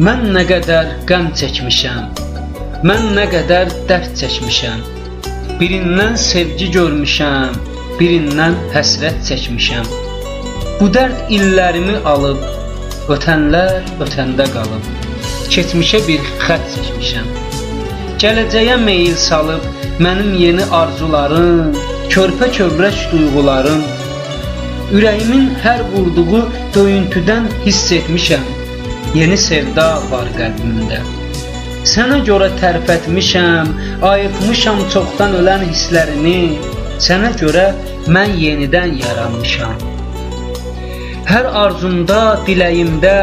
Mən nə qədər qəm çəkmişəm. Mən nə qədər dərd çəkmişəm. Birindən sevgi görmüşəm, birindən həsrət çəkmişəm. Bu dərd illərimi alıb, ötənlər ötəndə qalıb. Keçmişə bir xətt çəkmişəm. Gələcəyə meyil salıb mənim yeni arzularım, körpə kövrək duyğularım. Ürəyimin hər vurduğu döyüntüdən hiss etmişəm. Yeni sevda var qəlbimdə. Sənə görə tərpətmişəm, ayıtmışam çoxdan ölən hisslərimi. Sənə görə mən yenidən yaranmışam. Hər arzumda, diləyimdə,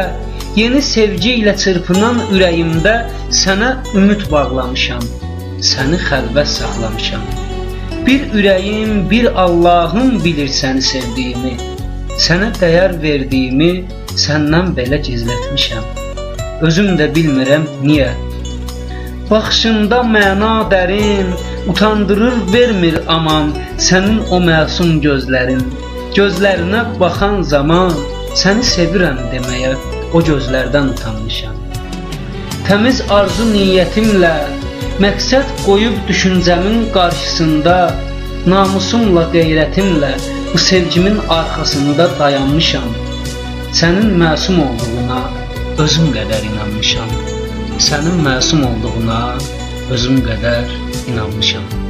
yeni sevgi ilə çırpınan ürəyimdə sənə ümid bağlamışam. Səni xəlvət saxlamışam. Bir ürəyim, bir Allahım bilir səni sevdiyimi. Sənə dəyər verdiyimi səndən belə gizlətmişəm. Özüm də bilmirəm niyə. Baxışında məna dərin, utandırır, vermir aman sənin o məsum gözlərin. Gözlərinə baxan zaman səni sevirəm deməyə o gözlərdən utanmışam. Təmiz arzu niyyətimlə məqsəd qoyub düşüncəmin qarşısında namusumla, qeyrətimlə bu sevgimin arxasında dayanmışam. Sənin məsum olduğuna özüm qədər inanmışam. Sənin məsum olduğuna özüm qədər inanmışam.